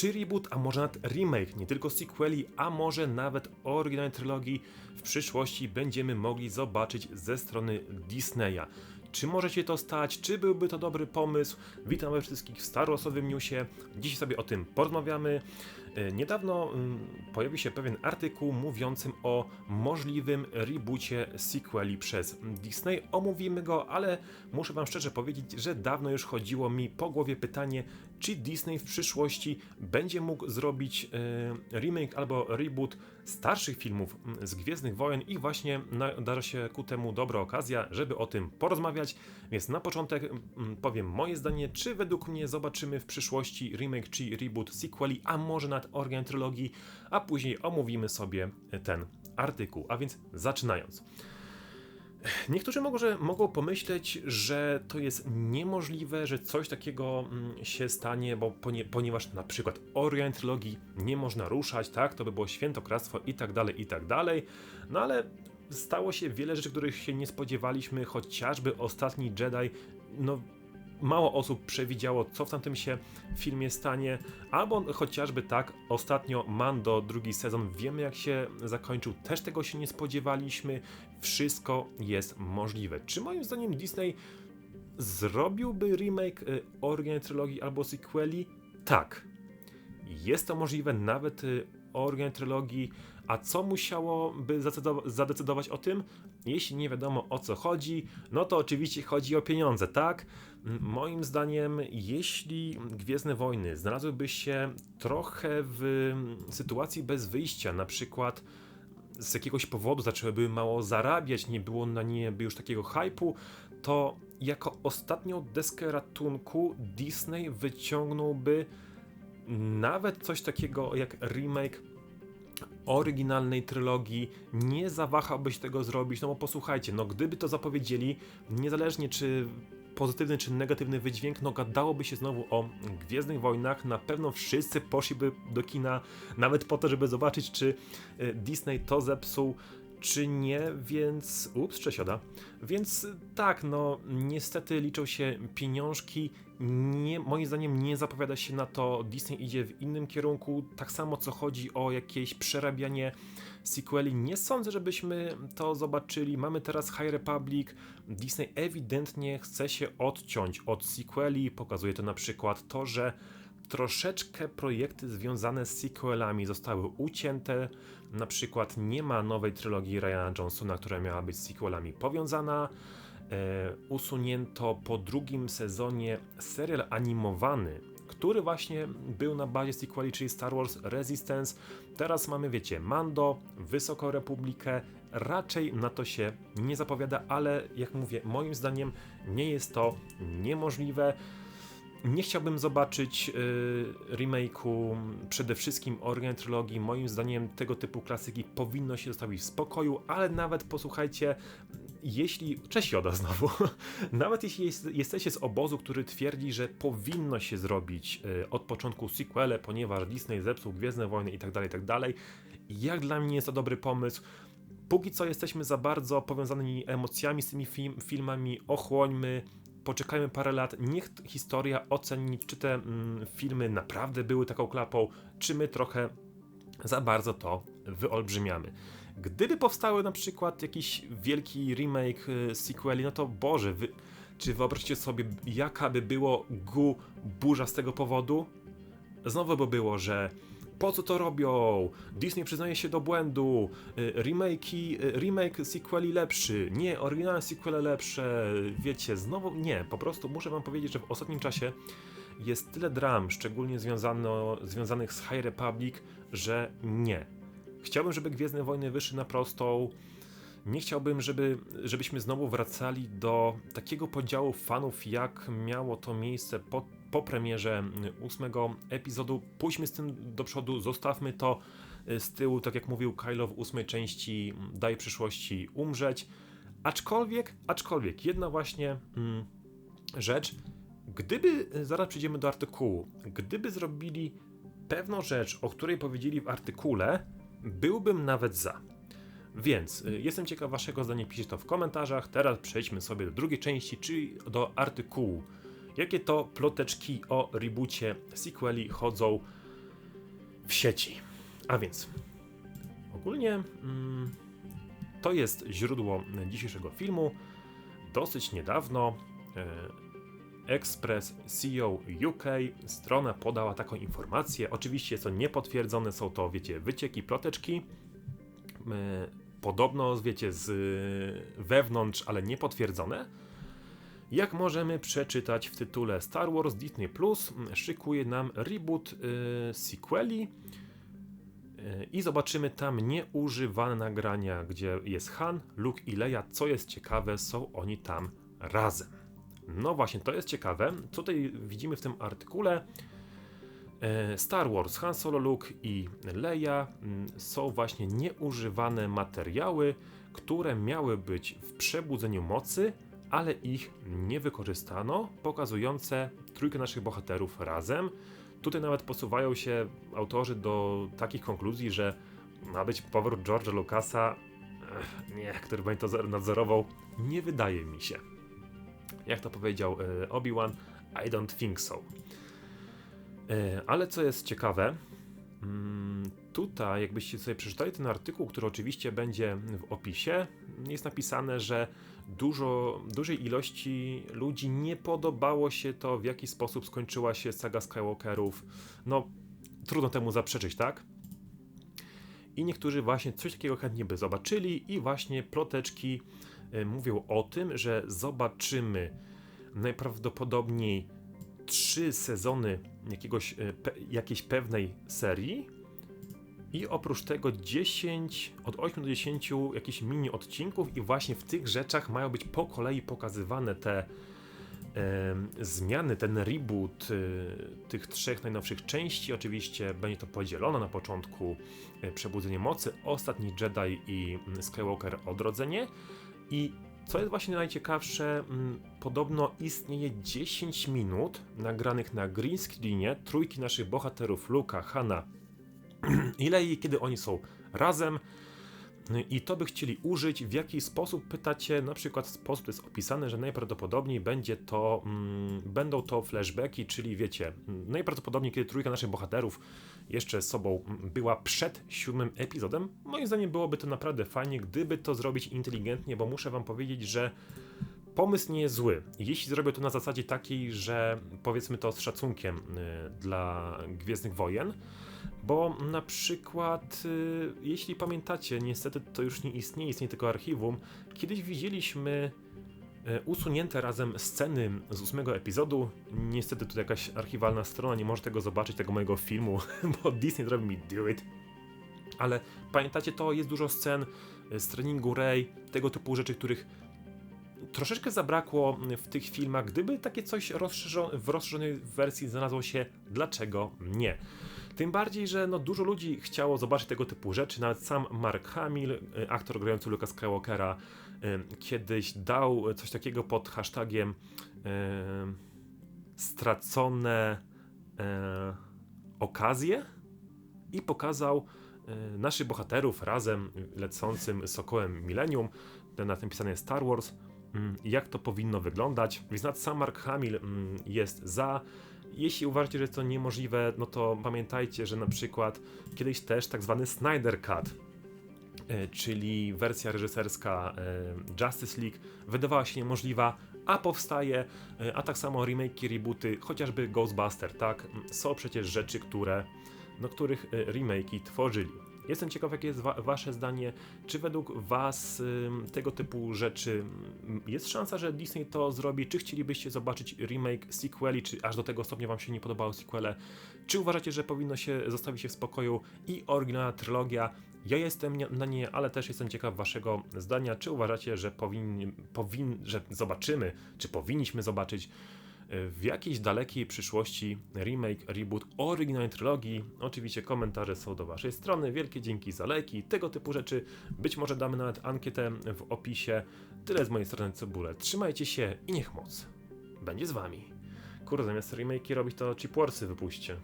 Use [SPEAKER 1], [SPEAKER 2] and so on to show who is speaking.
[SPEAKER 1] czy reboot, a może nawet remake, nie tylko sequeli, a może nawet oryginalnej trylogii w przyszłości będziemy mogli zobaczyć ze strony Disneya. Czy może się to stać? Czy byłby to dobry pomysł? Witam we wszystkich w Star Warsowym Newsie. Dziś sobie o tym porozmawiamy. E, niedawno mm, pojawił się pewien artykuł mówiącym o możliwym reboocie sequeli przez Disney. Omówimy go, ale muszę Wam szczerze powiedzieć, że dawno już chodziło mi po głowie pytanie, czy Disney w przyszłości będzie mógł zrobić e, remake albo reboot starszych filmów mm, z Gwiezdnych Wojen i właśnie nadarzy się ku temu dobra okazja, żeby o tym porozmawiać. Więc na początek mm, powiem moje zdanie, czy według mnie zobaczymy w przyszłości remake czy reboot sequeli, a może na temat organ trylogii, a później omówimy sobie ten artykuł. A więc zaczynając. Niektórzy może mogą pomyśleć, że to jest niemożliwe, że coś takiego mm, się stanie, bo ponieważ na przykład organ trylogii nie można ruszać, tak, to by było świętokradztwo i tak dalej, i tak dalej. No ale stało się wiele rzeczy, których się nie spodziewaliśmy, chociażby ostatni Jedi, no mało osób przewidziało, co w tamtym się filmie stanie, albo chociażby tak, ostatnio Mando, drugi sezon, wiemy jak się zakończył, też tego się nie spodziewaliśmy, wszystko jest możliwe. Czy moim zdaniem Disney zrobiłby remake y, oryginalnej trylogii albo sequeli? Tak. Jest to możliwe nawet oryginalnej trylogii, a co musiałoby zadecydować o tym? Jeśli nie wiadomo o co chodzi, no to oczywiście chodzi o pieniądze, tak? Moim zdaniem, jeśli Gwiezdne Wojny znalazłyby się trochę w sytuacji bez wyjścia, na przykład z jakiegoś powodu zaczęłyby mało zarabiać, nie było na nie już takiego hypu, to jako ostatnią deskę ratunku Disney wyciągnąłby nawet coś takiego jak remake oryginalnej trylogii, nie zawahałbyś tego zrobić, no bo posłuchajcie, no gdyby to zapowiedzieli, niezależnie czy pozytywny czy negatywny wydźwięk, no gadałoby się znowu o Gwiezdnych Wojnach, na pewno wszyscy poszliby do kina nawet po to, żeby zobaczyć, czy e, Disney to zepsuł, czy nie, więc ups, przesiada. Więc tak, no niestety liczą się pieniążki. Nie, moim zdaniem nie zapowiada się na to. Disney idzie w innym kierunku. Tak samo co chodzi o jakieś przerabianie sequeli. Nie sądzę, żebyśmy to zobaczyli. Mamy teraz High Republic. Disney ewidentnie chce się odciąć od sequeli. Pokazuje to na przykład to, że troszeczkę projekty związane z sequelami zostały ucięte. Na przykład nie ma nowej trylogii Ryana Johnsona, która miała być z sequelami powiązana. E, usunięto po drugim sezonie serial animowany, który właśnie był na bazie sequeli, czyli Star Wars Resistance. Teraz mamy, wiecie, Mando, Wysoką Republikę. Raczej na to się nie zapowiada, ale jak mówię, moim zdaniem nie jest to niemożliwe. Nie chciałbym zobaczyć y, remake'u przede wszystkim Orient Trylogii. Moim zdaniem tego typu klasyki powinno się zostawić w spokoju, ale nawet posłuchajcie, jeśli. Cześć Joda znowu. nawet jeśli jest, jesteście z obozu, który twierdzi, że powinno się zrobić y, od początku sequele, ponieważ Disney zepsuł Gwiezdne Wojny itd., tak itd., tak jak dla mnie jest to dobry pomysł. Póki co jesteśmy za bardzo powiązanymi emocjami z tymi film, filmami, ochłońmy, poczekajmy parę lat, niech historia oceni, czy te mm, filmy naprawdę były taką klapą, czy my trochę za bardzo to wyolbrzymiamy. Gdyby powstały na przykład jakiś wielki remake, y, sequeli, no to Boże, wy, czy wyobraźcie sobie, jaka by było gu burza z tego powodu? Znowu by było, że po co to robią? Disney przyznaje się do błędu, y, remake'i, y, remake sequeli lepszy, nie, oryginalne sequele lepsze, wiecie, znowu nie, po prostu muszę wam powiedzieć, że w ostatnim czasie jest tyle dram, szczególnie związano, związanych z High Republic, że nie. Chciałbym, żeby Gwiezdne Wojny wyszły na prostą, nie chciałbym, żeby, żebyśmy znowu wracali do takiego podziału fanów, jak miało to miejsce po, po premierze ósmego epizodu. Pójdźmy z tym do przodu, zostawmy to y, z tyłu, tak jak mówił Kylo w ósmej części, daj przyszłości umrzeć. Aczkolwiek, aczkolwiek, jedna właśnie mm, rzecz, gdyby, y, zaraz przejdziemy do artykułu, gdyby zrobili pewną rzecz, o której powiedzieli w artykule, byłbym nawet za. Więc y, jestem ciekaw waszego zdania, piszcie to w komentarzach. Teraz przejdźmy sobie do drugiej części, czyli do artykułu. Jakie to ploteczki o reboocie sequeli chodzą? w sieci. A więc ogólnie mm, to jest źródło dzisiejszego filmu. Dosyć niedawno e, Express CEO UK strona podała taką informację. Oczywiście jest to niepotwierdzone, są to, wiecie, wycieki, ploteczki. E, podobno, wiecie, z wewnątrz, ale niepotwierdzone. Jak możemy przeczytać w tytule Star Wars Disney Plus, szykuje nam reboot yy, sequeli yy, i zobaczymy tam nieużywane nagrania, gdzie jest Han, Luke i Leia. Co jest ciekawe, są oni tam razem. No właśnie, to jest ciekawe. Co tutaj widzimy w tym artykule? E, Star Wars, Han Solo, Luke i Leia mm, są właśnie nieużywane materiały, które miały być w przebudzeniu mocy, ale ich nie wykorzystano, pokazujące trójkę naszych bohaterów razem. Tutaj nawet posuwają się autorzy do takich konkluzji, że ma być powrót George'a Lucasa, nie, który będzie to nadzorował, nie wydaje mi się. Jak to powiedział e, Obi-Wan, I don't think so. E, ale co jest ciekawe, mm, tutaj, jakbyście sobie przeczytali ten artykuł, który oczywiście będzie w opisie, jest napisane, że dużo, dużej ilości ludzi nie podobało się to, w jaki sposób skończyła się saga Skywalkerów. No, trudno temu zaprzeczyć, tak? I niektórzy właśnie coś takiego chętnie by zobaczyli, i właśnie ploteczki y, mówią o tym, że zobaczymy najprawdopodobniej trzy sezony jakiegoś, y, pe, jakiejś pewnej serii, i oprócz tego 10, od 8 do 10 jakichś mini odcinków i właśnie w tych rzeczach mają być po kolei pokazywane te e, zmiany, ten reboot e, tych trzech najnowszych części. Oczywiście będzie to podzielone na początku e, Przebudzenie Mocy, Ostatni Jedi i Skywalker Odrodzenie i co jest właśnie najciekawsze, podobno istnieje 10 minut nagranych na green screenie trójki naszych bohaterów Luka, Hanna ile i kiedy oni są razem i to by chcieli użyć, w jaki sposób pytacie, na przykład sposób jest opisany, że najprawdopodobniej będzie to, mm, będą to flashbacki, czyli wiecie, najprawdopodobniej kiedy trójka naszych bohaterów jeszcze sobą była przed siódmym epizodem, moim zdaniem byłoby to naprawdę fajnie, gdyby to zrobić inteligentnie, bo muszę wam powiedzieć, że pomysł nie jest zły. Jeśli zrobię to na zasadzie takiej, że powiedzmy to z szacunkiem y, dla Gwiezdnych Wojen, bo na przykład, y, jeśli pamiętacie, niestety to już nie istnieje, istnieje tylko archiwum, kiedyś widzieliśmy y, usunięte razem sceny z ósmego epizodu. Niestety tutaj jakaś archiwalna strona nie może tego zobaczyć, tego mojego filmu, bo Disney zrobił mi do it. Ale pamiętacie to, jest dużo scen y, z treningu Rey, tego typu rzeczy, których troszeczkę zabrakło w tych filmach. Gdyby takie coś w rozszerzonej wersji znalazło się, dlaczego nie? Tym bardziej, że no, dużo ludzi chciało zobaczyć tego typu rzeczy. Nawet sam Mark Hamill, y, aktor grający Luka Skywalkera, y, kiedyś dał coś takiego pod hashtagiem y, stracone okazje i pokazał naszych bohaterów razem lecącym Sokołem Millennium. Na tym pisane jest Star Wars. Mm, jak to powinno wyglądać. Więc sam Mark Hamill mm, jest za. Jeśli uważacie, że jest to niemożliwe, no to pamiętajcie, że na przykład kiedyś też tak zwany Snyder Cut, e, czyli wersja reżyserska e, Justice League, wydawała się niemożliwa, a powstaje, e, a tak samo remake, rebooty, chociażby Ghostbuster, tak? Są przecież rzeczy, które, no, których remake'i tworzyli. Jestem ciekaw, jakie jest wa Wasze zdanie. Czy według Was tego typu rzeczy jest szansa, że Disney to zrobi? Czy chcielibyście zobaczyć remake, sequeli, czy aż do tego stopnia Wam się nie podobały sequele? Czy uważacie, że powinno się zostawić się w spokoju i oryginalna trylogia? Ja jestem na nie, ale też jestem ciekaw Waszego zdania. Czy uważacie, że, powin, że zobaczymy, czy powinniśmy zobaczyć w jakiejś dalekiej przyszłości remake, reboot oryginalnej trylogii. Oczywiście komentarze są do Waszej strony. Wielkie dzięki za leki, tego typu rzeczy. Być może damy nawet ankietę w opisie. Tyle z mojej strony cebule. Trzymajcie się i niech moc będzie z Wami. Kurde, zamiast remake'i robić to chipwarsy wypuśćcie.